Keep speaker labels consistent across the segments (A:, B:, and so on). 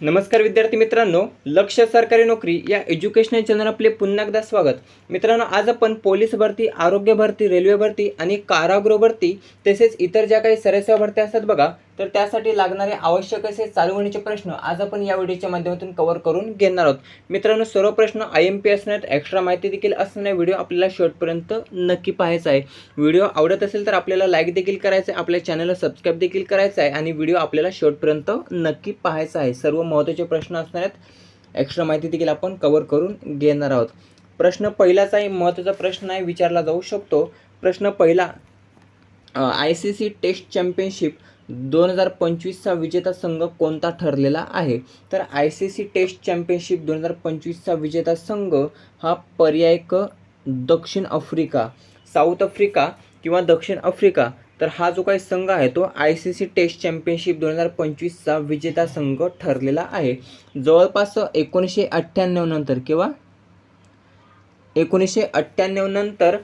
A: नमस्कार विद्यार्थी मित्रांनो लक्ष सरकारी नोकरी या एज्युकेशनल चॅनल आपले पुन्हा एकदा स्वागत. मित्रांनो आज आपण पोलीस भरती आरोग्य भरती रेल्वे भरती आणि कारागृह भरती तसेच इतर ज्या काही सरसेवा भरत्या असतात बघा तर त्यासाठी लागणारे आवश्यक असे चालू होण्याचे प्रश्न आज आपण या व्हिडिओच्या माध्यमातून कव्हर करून घेणार आहोत. मित्रांनो सर्व प्रश्न आय एम पी असण्यात एक्स्ट्रा माहिती देखील असणारे व्हिडिओ आपल्याला शेवटपर्यंत नक्की पाहायचा आहे. व्हिडिओ आवडत असेल तर आपल्याला लाईक देखील करायचं आहे आपल्या चॅनलला सबस्क्राईब देखील करायचं आहे आणि व्हिडिओ आपल्याला शेवटपर्यंत नक्की पाहायचा आहे. सर्व महत्त्वाचे प्रश्न असणार आहेत एक्स्ट्रा माहिती देखील आपण कव्हर करून घेणार आहोत. प्रश्न पहिलाच आहे महत्त्वाचा प्रश्न आहे विचारला जाऊ शकतो. प्रश्न पहिला I C C test championship दोन हजार पंचवीसचा विजेता संघ कोणता ठरलेला आहे? तर I C C test championship दोन हजार पंचवीसचा विजेता संघ हा पर्याय क दक्षिण आफ्रिका साऊथ आफ्रिका किंवा दक्षिण आफ्रिका. तर हा जो काही संघ आहे तो I C C test championship दोन हजार पंचवीसचा विजेता संघ ठरलेला आहे. जवळपास एकोणीसशे अठ्ठ्याण्णव नंतर किंवा एकोणीसशे अठ्ठ्याण्णव नंतर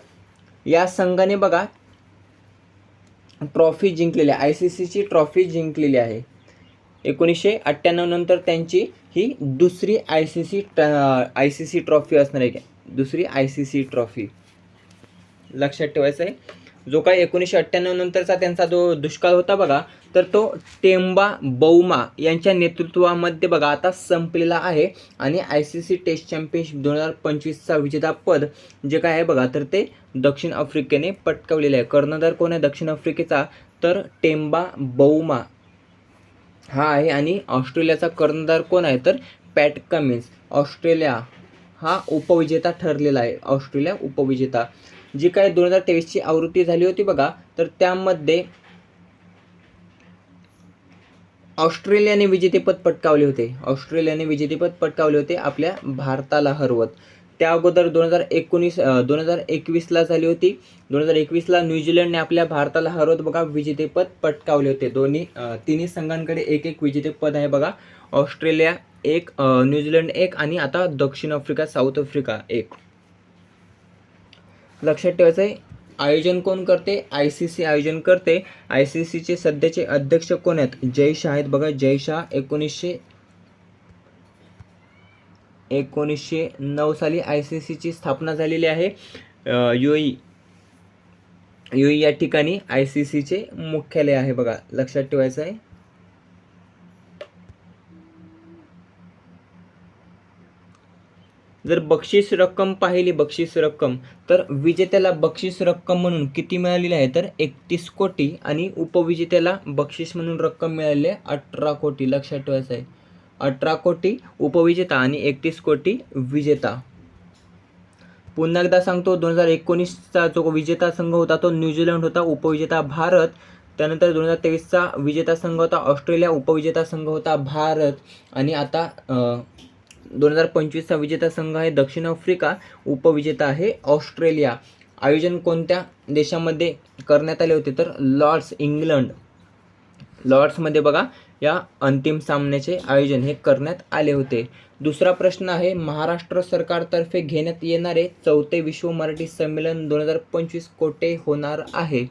A: या संघाने बघा ट्रॉफी जिंकलेली आहे. आय सी सीची ट्रॉफी जिंकलेली आहे. एकोणीसशे अठ्ठ्याण्णव नंतर त्यांची ही दुसरी I C C I C C trophy असणार आहे. दुसरी आय सी सी ट्रॉफी लक्षात ठेवायचं आहे जो काही एकोणीसशे अठ्ठ्याण्णव नंतरचा त्यांचा जो दुष्काळ होता बघा तर तो टेम्बा बौमा यांच्या नेतृत्वामध्ये बघा आता संपलेला आहे. आणि I C C test championship दोन हजार पंचवीसचा विजेतापद जे काय आहे बघा तर ते दक्षिण आफ्रिकेने पटकावलेले आहे. कर्णधार कोण आहे दक्षिण आफ्रिकेचा? तर टेम्बा बौमा हा आहे. आणि ऑस्ट्रेलियाचा कर्णधार कोण आहे? तर पॅट कमिन्स. ऑस्ट्रेलिया हा उपविजेता ठरलेला आहे. ऑस्ट्रेलिया उपविजेता. जी काय दोन हजार तेवीसची आवृत्ती झाली होती बघा तर त्यामध्ये ऑस्ट्रेलियाने विजेतेपद पटकावले होते. ऑस्ट्रेलियाने विजेतेपद पटकावले होते आपल्या भारताला हरवत. त्या अगोदर दोन हजार एकोणीस दोन हजार एकवीसला झाली होती. दोन हजार एकवीसला न्यूझीलंडने आपल्या भारताला हरवत बघा विजेतेपद पटकावले होते. दोन्ही तिन्ही संघांकडे एक एक विजेतेपद आहे बघा. ऑस्ट्रेलिया एक न्यूझीलंड एक आणि आता दक्षिण आफ्रिका साऊथ आफ्रिका एक. लक्षात ठेवायचं आहे आयोजन कोण करते? आय सी सी आयोजन करते. आय सी सीचे सध्याचे अध्यक्ष कोण आहेत? जय शाह आहेत बघा. जय शाह एकोणीसशे एकोणीसशे नऊ साली आय सी सीची स्थापना झालेली आहे. युई ई यू ई या ठिकाणी आय सी सीचे मुख्यालय आहे बघा. लक्षात ठेवायचं आहे जर बक्षीस रक्कम पाहिली बक्षीस रक्कम तर विजेत्याला बक्षीस रक्कम म्हणून किती मिळालेली आहे? तर एकतीस कोटी आणि उपविजेत्याला बक्षीस म्हणून रक्कम मिळालेली आहे अठरा कोटी. लक्षात ठेवायचं आहे. अठरा कोटी उपविजेता आणि एकतीस कोटी विजेता. पुन्हा एकदा सांगतो दोन हजार एकोणीसचा जो विजेता संघ होता तो न्यूझीलंड होता. उपविजेता भारत. त्यानंतर दोन हजार तेवीसचा विजेता संघ होता ऑस्ट्रेलिया. उपविजेता संघ होता भारत. आणि आता दोन हजार पंचवीसचा विजेता संघ आहे दक्षिण आफ्रिका उपविजेता आहे ऑस्ट्रेलिया. आयोजन कोणत्या देशामध्ये करण्यात आले होते? तर लॉर्ड्स इंग्लंड. लॉर्ड्समध्ये बघा या अंतिम सामन्याचे आयोजन हे करण्यात आले होते. दुसरा प्रश्न आहे महाराष्ट्र सरकारतर्फे घेण्यात येणारे चौथे विश्व मराठी संमेलन दोन हजार पंचवीस कोठे होणार आहे?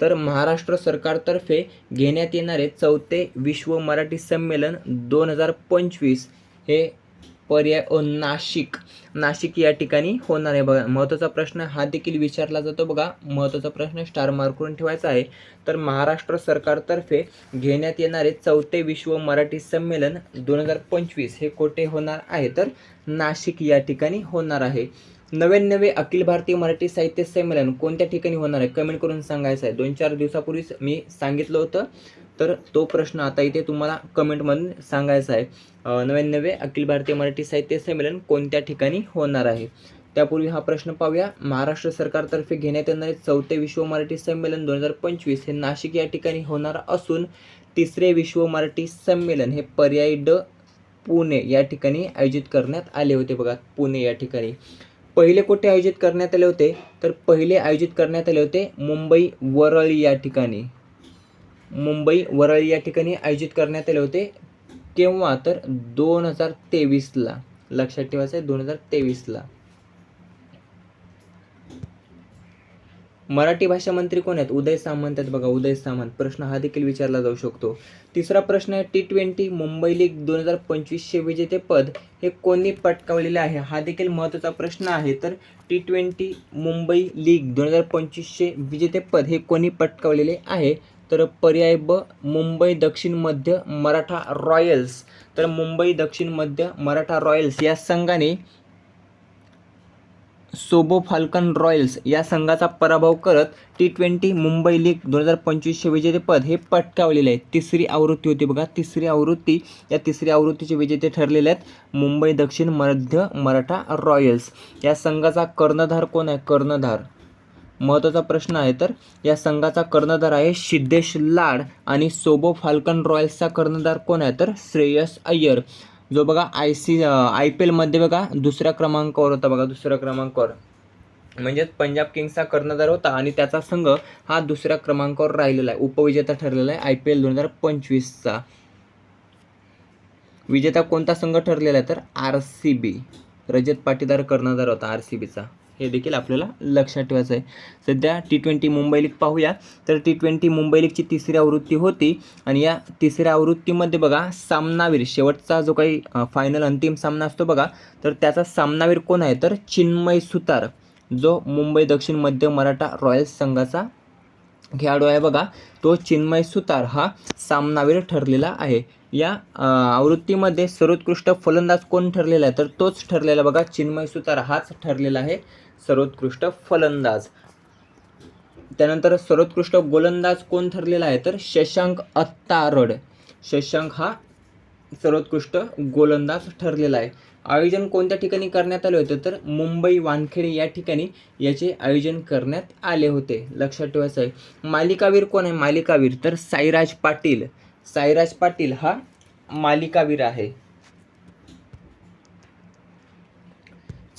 A: तर महाराष्ट्र सरकारतर्फे घेण्यात येणारे चौथे विश्व मराठी संमेलन दोन हजार पंचवीस हे पर्याय नाशिक. नाशिक या ठिकाणी होणार आहे बघा. महत्त्वाचा प्रश्न हा देखील विचारला जातो बघा. महत्त्वाचा प्रश्न स्टार मार्क करून ठेवायचा आहे. तर महाराष्ट्र सरकारतर्फे घेण्यात येणारे चौथे विश्व मराठी संमेलन दोन हजार पंचवीस हे कोठे होणार आहे? तर नाशिक या ठिकाणी होणार आहे. नव्याण्णवे अखिल भारतीय मराठी साहित्य संमेलन कोणत्या ठिकाणी होणार आहे? कमेंट करून सांगायचं आहे. दोन चार दिवसापूर्वीच मी सांगितलं होतं. तर तो प्रश्न आता इथे तुम्हाला कमेंटमधून सांगायचा आहे. नव्याण्णवे अखिल भारतीय मराठी साहित्य संमेलन कोणत्या ठिकाणी होणार आहे? त्यापूर्वी हा प्रश्न पाहूया. महाराष्ट्र सरकारतर्फे घेण्यात येणारे चौथे विश्व मराठी संमेलन दोन हजार पंचवीस हे नाशिक या ठिकाणी होणार असून तिसरे विश्व मराठी संमेलन हे पर्यायी ड पुणे या ठिकाणी आयोजित करण्यात आले होते बघा. पुणे या ठिकाणी. पहिले कुठे आयोजित करण्यात आले होते? तर पहिले आयोजित करण्यात आले होते मुंबई वरळी या ठिकाणी. मुंबई वरळी या ठिकाणी आयोजित करण्यात आले होते. केव्हा? तर दोन हजार तेवीसला. लक्षात ठेवायचं आहे दोन हजार तेवीसला. मराठी भाषा मंत्री कोण आहेत? उदय सामंत आहेत बघा उदय सामंत. प्रश्न हा देखील विचारला जाऊ शकतो. तिसरा प्रश्न आहे टी ट्वेंटी मुंबई लीग दोन हजार पंचवीसचे विजेतेपद हे कोणी पटकावलेले आहे? हा देखील महत्त्वाचा प्रश्न आहे. तर टी ट्वेंटी मुंबई लीग दोन हजार पंचवीसचे विजेतेपद हे कोणी पटकावलेले आहे? तर पर्याय ब मुंबई दक्षिण मध्य मराठा रॉयल्स. तर मुंबई दक्षिण मध्य मराठा रॉयल्स या संघाने सोबो फाल्कन रॉयल्स या संघाचा पराभव करत टी ट्वेंटी मुंबई लीग दोन हजार पंचवीसचे विजेतेपद हे पटकावलेले आहे. तिसरी आवृत्ती होती बघा. तिसरी आवृत्ती या तिसरी आवृत्तीचे विजेते ठरलेले आहेत मुंबई दक्षिण मध्य मराठा रॉयल्स. या संघाचा कर्णधार कोण आहे? कर्णधार. महत्त्वाचा प्रश्न आहे तर या संघाचा कर्णधार आहे सिद्धेश लाड आणि सोबो फाल्कन रॉयल्सचा कर्णधार कोण आहे? तर श्रेयस अय्यर. जो बघा आय सी आय पी एलमध्ये बघा दुसऱ्या क्रमांकावर होता बघा दुसऱ्या क्रमांकावर. म्हणजेच पंजाब किंग्सचा कर्णधार होता आणि त्याचा संघ हा दुसऱ्या क्रमांकावर राहिलेला आहे. उपविजेता ठरलेला आहे आय पी एल दोन हजार पंचवीसचा. विजेता कोणता संघ ठरलेला आहे तर R C B. Rajat Patidar कर्णधार होता आर सी बीचा हे देखील आपल्याला लक्षात ठेवायचं आहे. सध्या टी ट्वेंटी मुंबई लीग पाहूया. तर टी ट्वेंटी मुंबई लीगची तिसरी आवृत्ती होती आणि या तिसऱ्या आवृत्तीमध्ये बघा सामनावीर शेवटचा जो काही फायनल अंतिम सामना असतो बघा तर त्याचा सामनावीर कोण आहे? तर चिन्मय सुतार जो मुंबई दक्षिण मध्य मराठा रॉयल्स संघाचा खेळाडू आहे बघा. तो चिन्मय सुतार हा सामनावीर ठरलेला आहे. या आवृत्तीमध्ये सर्वोत्कृष्ट फलंदाज कोण ठरलेला आहे? तर तोच ठरलेला बघा चिन्मय सुतार हाच ठरलेला आहे. सर्वोत्कृष्ट फलंदाज. त्यानंतर सर्वोत्कृष्ट गोलंदाज कोण ठरलेला आहे? तर शशांक अत्तारड. शशांक हा सर्वोत्कृष्ट गोलंदाज ठरलेला आहे. आयोजन कोणत्या ठिकाणी करण्यात आले होते? तर मुंबई वानखेडे या ठिकाणी याचे आयोजन करण्यात आले होते. लक्षात ठेवायचं आहे मालिकावीर कोण आहे? मालिकावीर. तर साईराज पाटील. साईराज पाटील हा मालिकावीर आहे.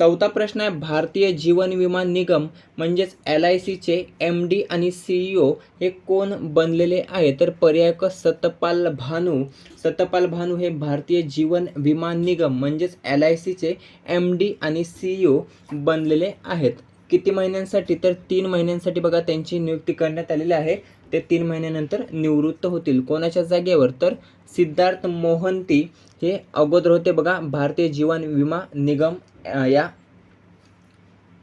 A: चौथा प्रश्न आहे भारतीय जीवन विमा निगम म्हणजेच एल आय सीचे एम डी आणि सीईओ हे कोण बनलेले आहे तर पर्याय क सतपाल भानू. सतपाल भानू हे भारतीय जीवन विमा निगम म्हणजेच एल आय सीचे एम डी आणि सीईओ बनलेले आहेत. किती महिन्यांसाठी? तर तीन महिन्यांसाठी बघा त्यांची नियुक्ती करण्यात आलेली आहे. ते तीन महिन्यानंतर निवृत्त होतील. कोणाच्या जागेवर? तर सिद्धार्थ मोहंती हे अगोदर होते बघा भारतीय जीवन विमा निगम या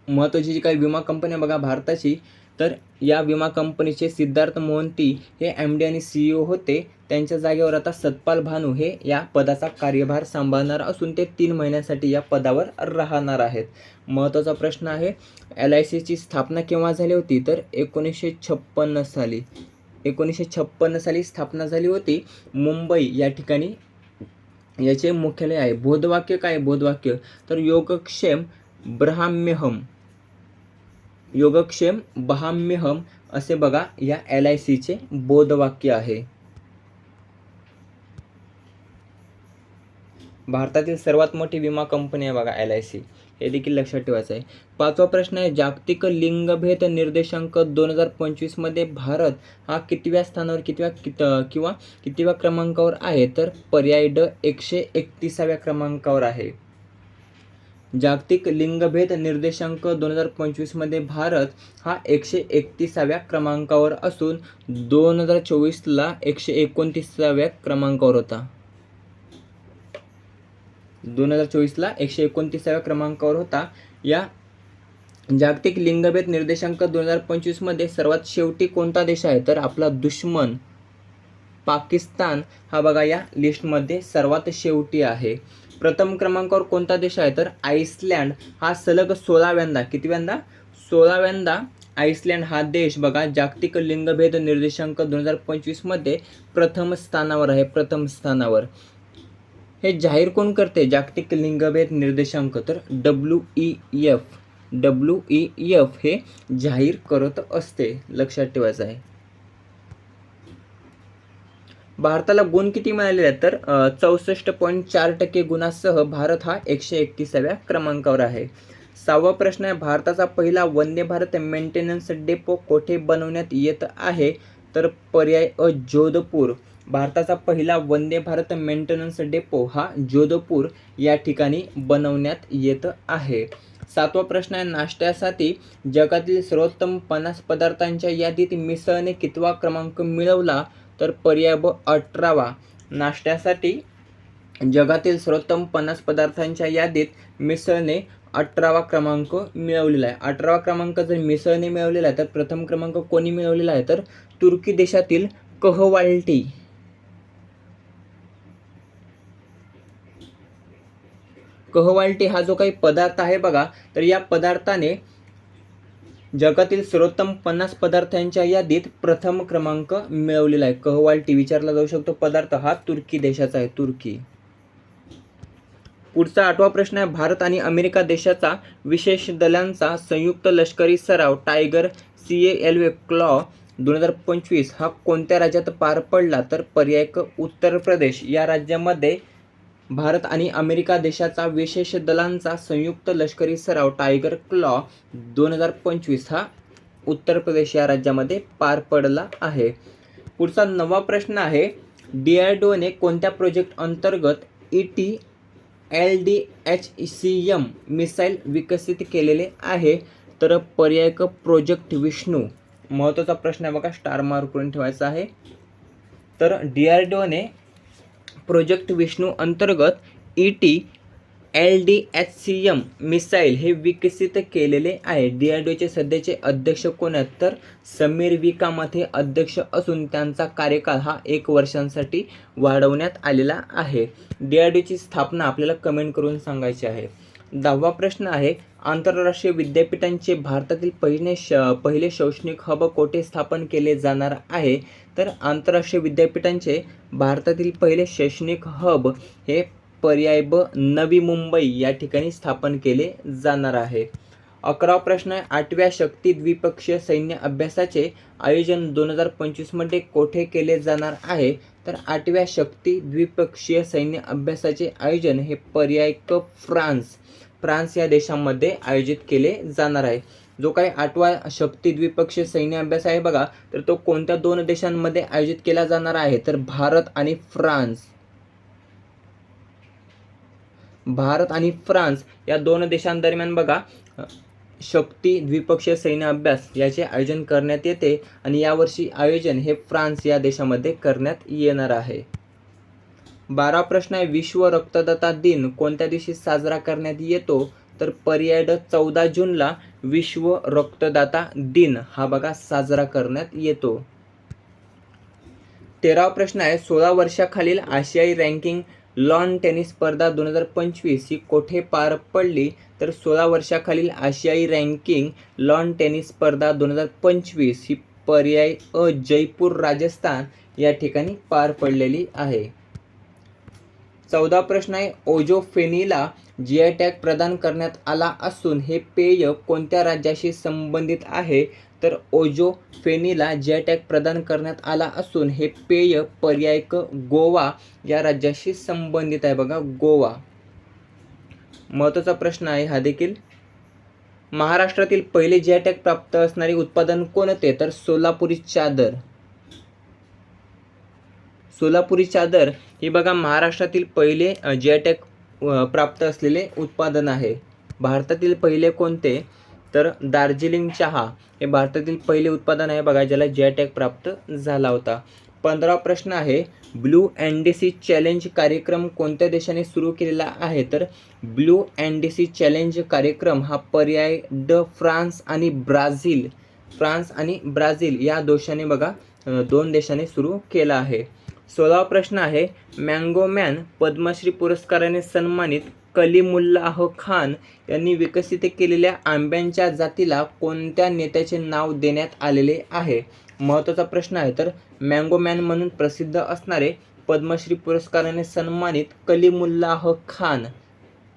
A: महत्त्वाची जी काही विमा कंपनी आहे बघा भारताची तर या विमा कंपनीचे सिद्धार्थ मोहंती हे एम डी आणि सी ओ होते. त्यांच्या जागेवर आता सतपाल भानू हे या पदाचा कार्यभार सांभाळणार असून ते तीन महिन्यासाठी या पदावर राहणार आहेत. महत्त्वाचा प्रश्न आहे एल आय सीची स्थापना केव्हा झाली होती? तर एकोणीसशे छप्पन्न साली. एकोणीसशे छप्पन्न साली स्थापना झाली होती मुंबई या ठिकाणी. याचे मुख्यालय आहे. बोधवाक्य काय बोधवाक्य. तर योगक्षेम ब्राह्म्यहम. योगक्षेम बहाम्यहम असे बघा या एल आय सीचे बोधवाक्य आहे. भारतातील सर्वात मोठी विमा कंपनी आहे बघा एल आय सी हे देखील लक्षात ठेवायचं आहे. पाचवा प्रश्न आहे जागतिक लिंगभेद निर्देशांक दोन हजार पंचवीसमध्ये भारत हा कितव्या स्थानावर कितव्या कित किंवा कितव्या क्रमांकावर आहे? तर पर्याय ड एकशे एकतीसाव्या क्रमांकावर आहे. जागतिक लिंगभेद निर्देशांक दोन हजार पंचवीसमध्ये भारत हा एकशे एकतीसाव्या क्रमांकावर असून दोन हजार चोवीसला एकशे एकोणतीसाव्या क्रमांकावर होता. दोन हजार चोवीसला एकशे एकोणतीसाव्या क्रमांकावर होता. या जागतिक लिंगभेद निर्देशांक दोन हजार पंचवीसमध्ये सर्वात शेवटी कोणता देश आहे? तर आपला दुश्मन पाकिस्तान हा बघा या लिस्टमध्ये सर्वात शेवटी आहे. प्रथम क्रमांकावर कोणता देश आहे? तर आईसलँड हा सलग सोळाव्यांदा कितव्यांदा? सोळाव्यांदा आईसलँड हा देश बघा जागतिक लिंगभेद निर्देशांक दोन हजार पंचवीसमध्ये प्रथम स्थानावर आहे प्रथम स्थानावर. हे जाहीर कोण करते? जागतिक लिंगभेद निर्देशांक. तर W E F W E F हे जाहीर करत असते. लक्षात ठेवायचं आहे. भारताला गुण किती मिळालेले आहेत? तर चौसष्ट पॉईंट चार टक्के गुणासह भारत हा एकशे एकतीसाव्या क्रमांकावर आहे. सहावा प्रश्न आहे भारताचा पहिला वंदे भारत मेंटेनन्स डेपो कोठे बनवण्यात येत आहे? तर पर्याय अ जोधपूर. भारताचा पहिला वंदे भारत मेंटेनन्स डेपो हा जोधपूर या ठिकाणी बनवण्यात येत आहे. सातवा प्रश्न आहे नाश्त्यासाठी जगातील सर्वोत्तम पन्नास पदार्थांच्या यादीत मिसळने कितवा क्रमांक मिळवला? तर पर्याय ब अठरावा. नाश्त्यासाठी जगातील सर्वोत्तम पन्नास पदार्थांच्या यादीत मिसळने अठरावा क्रमांक मिळवलेला आहे. अठरावा क्रमांक जर मिसळने मिळवलेला आहे तर प्रथम क्रमांक कोणी मिळवलेला आहे? तर तुर्की देशातील कहवाल्टी. कहवाल्टी हा जो काही पदार्थ आहे बघा तर या पदार्थाने जगातील सर्वोत्तम पन्नास पदार्थांच्या यादीत प्रथम क्रमांक मिळवलेला आहे. कहवाल्टी विचारला जाऊ शकतो. पदार्थ हा तुर्की देशाचा आहे. तुर्की. पुढचा आठवा प्रश्न आहे. भारत आणि अमेरिका देशाचा विशेष दलांचा संयुक्त लष्करी सराव tiger C A L way claw दोन हजार पंचवीस हा कोणत्या राज्यात पार पडला? तर पर्याय उत्तर प्रदेश. या राज्यामध्ये भारत आणि अमेरिका देशाचा विशेष दलांचा संयुक्त लष्करी सराव टायगर क्लॉ दोन हजार पंचवीस हा उत्तर प्रदेश या राज्यामध्ये पार पडला आहे. पुढचा नवा प्रश्न आहे डी आर डोने कोणत्या प्रोजेक्ट अंतर्गत E T L D H C M missile विकसित केलेले आहे? तर पर्याय क प्रोजेक्ट विष्णू महत्त्वाचा प्रश्न आहे बघा स्टार मार्क करून ठेवायचा आहे. तर D R D project Vishnu अंतर्गत E T L D H C M missile हे विकसित केलेले आहे. डी आर डी ओचे सध्याचे अध्यक्ष कोण आहेत? तर समीर विकामथे अध्यक्ष असून त्यांचा कार्यकाळ हा एक वर्षांसाठी वाढवण्यात आलेला आहे. डी आर डी ओची स्थापना आपल्याला कमेंट करून सांगायची आहे. दहावा प्रश्न आहे आंतरराष्ट्रीय विद्यापीठांचे भारतातील पहिले श पहिले शैक्षणिक हब कोठे स्थापन केले जाणार आहे? तर आंतरराष्ट्रीय विद्यापीठांचे भारतातील पहिले शैक्षणिक हब हे पर्याय ब नवी मुंबई या ठिकाणी स्थापन केले जाणार आहे. अकरावा प्रश्न आहे आठव्या शक्ती द्विपक्षीय सैन्य अभ्यासाचे आयोजन दोन हजार पंचवीसमध्ये कोठे केले जाणार आहे? तर आठव्या शक्ती द्विपक्षीय सैन्य अभ्यासाचे आयोजन हे पर्याय क फ्रान्स फ्रान्स या देशामध्ये आयोजित केले जाणार आहे. जो काही आठवा शक्ती द्विपक्षीय सैन्य अभ्यास आहे बघा तर तो कोणत्या दोन देशांमध्ये आयोजित केला जाणार आहे? तर भारत आणि फ्रान्स. भारत आणि फ्रान्स या दोन देशांदरम्यान बघा शक्ती द्विपक्षीय सैन्य अभ्यास याचे आयोजन करण्यात येते आणि यावर्षी आयोजन हे फ्रान्स या देशामध्ये करण्यात येणार आहे. बारा प्रश्न आहे. विश्व रक्तदाता दिन कोणत्या दिवशी साजरा करण्यात येतो? तर पर्याय ड चौदा जूनला विश्व रक्तदाता दिन हा बघा साजरा करण्यात येतो. तेरावा प्रश्न आहे. सोळा वर्षाखालील आशियाई रँकिंग लॉन टेनिस स्पर्धा दोन हजार पंचवीस ही कोठे पार पडली? तर सोळा वर्षाखालील आशियाई रँकिंग लॉन टेनिस स्पर्धा दोन हजार पंचवीस ही पर्याय अ जयपूर राजस्थान या ठिकाणी पार पडलेली आहे. चौदा प्रश्न आहे. ओजोफेनीला जी आय टॅग प्रदान करण्यात आला असून हे पेय कोणत्या राज्याशी संबंधित आहे? तर ओजोफेनीला जी आय टॅग प्रदान करण्यात आला असून हे पेय पर्याय क गोवा या राज्याशी संबंधित आहे. बघा गोवा. महत्त्वाचा प्रश्न आहे हा देखील. महाराष्ट्रातील पहिले जी आय टॅग प्राप्त असणारे उत्पादन कोणते? तर सोलापुरी चादर. सोलापुरी चादर ही बघा महाराष्ट्रातील पहिले जी प्राप्त असलेले उत्पादन आहे. भारतातील पहिले कोणते? तर दार्जिलिंग चहा हे भारतातील पहिले उत्पादन आहे बघा ज्याला जी टॅग प्राप्त झाला होता. पंधरा प्रश्न आहे blue N D C challenge कार्यक्रम कोणत्या देशाने सुरू केलेला आहे? तर blue N D C challenge कार्यक्रम हा पर्याय ड फ्रान्स आणि ब्राझील फ्रान्स आणि ब्राझील या दोषाने बघा दोन देशाने सुरू केला आहे. सोळावा प्रश्न आहे मँगो मॅन पद्मश्री पुरस्काराने सन्मानित कलीमुल्लाह खान यांनी विकसित केलेल्या आंब्यांच्या जातीला कोणत्या नेत्याचे नाव देण्यात आलेले आहे? महत्त्वाचा प्रश्न आहे तर मँगो मॅन म्हणून प्रसिद्ध असणारे पद्मश्री पुरस्काराने सन्मानित कलीमुल्लाह खान.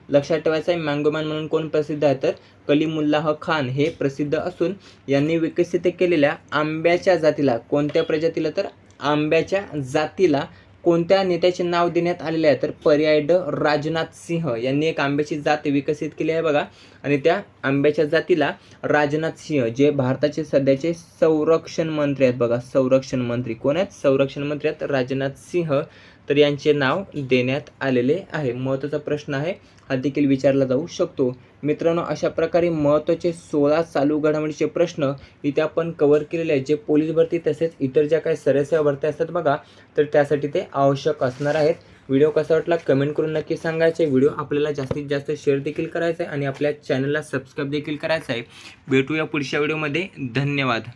A: लक्षात ठेवायचं आहे मँगोमॅन म्हणून कोण प्रसिद्ध आहे? तर कलीमुल्लाह खान हे प्रसिद्ध असून यांनी विकसित केलेल्या आंब्याच्या जातीला कोणत्या प्रजातीला तर आंब्याच्या जातीला कोणत्या नेत्याचे नाव देण्यात आलेले आहे? तर पर्याय ड राजनाथ सिंह यांनी एक आंब्याची जात विकसित केली आहे बघा. आणि त्या आंब्याच्या जातीला राजनाथ सिंह जे भारताचे सध्याचे संरक्षण मंत्री आहेत बघा. संरक्षण मंत्री कोण आहेत? संरक्षण मंत्री आहेत राजनाथ सिंह. तर यांचे नाव देण्यात आलेले आहे. महत्त्वाचा प्रश्न आहे. हा देखील विचारला जाऊ शकतो. मित्रांनो अशा प्रकारे महत्त्वाचे सोळा चालू घडामोडीचे प्रश्न इथे आपण कव्हर केलेले आहेत. जे पोलीस भरती तसेच इतर ज्या काही सरसेवा भरती असतात बघा तर त्यासाठी ते आवश्यक असणार आहेत. व्हिडिओ कसा वाटला कमेंट करून नक्की सांगायचे. व्हिडिओ आपल्याला जास्तीत जास्त शेअर देखील करायचा आहे आणि आपल्या चॅनलला सबस्क्राईब देखील करायचं आहे. भेटूया पुढच्या व्हिडिओमध्ये धन्यवाद.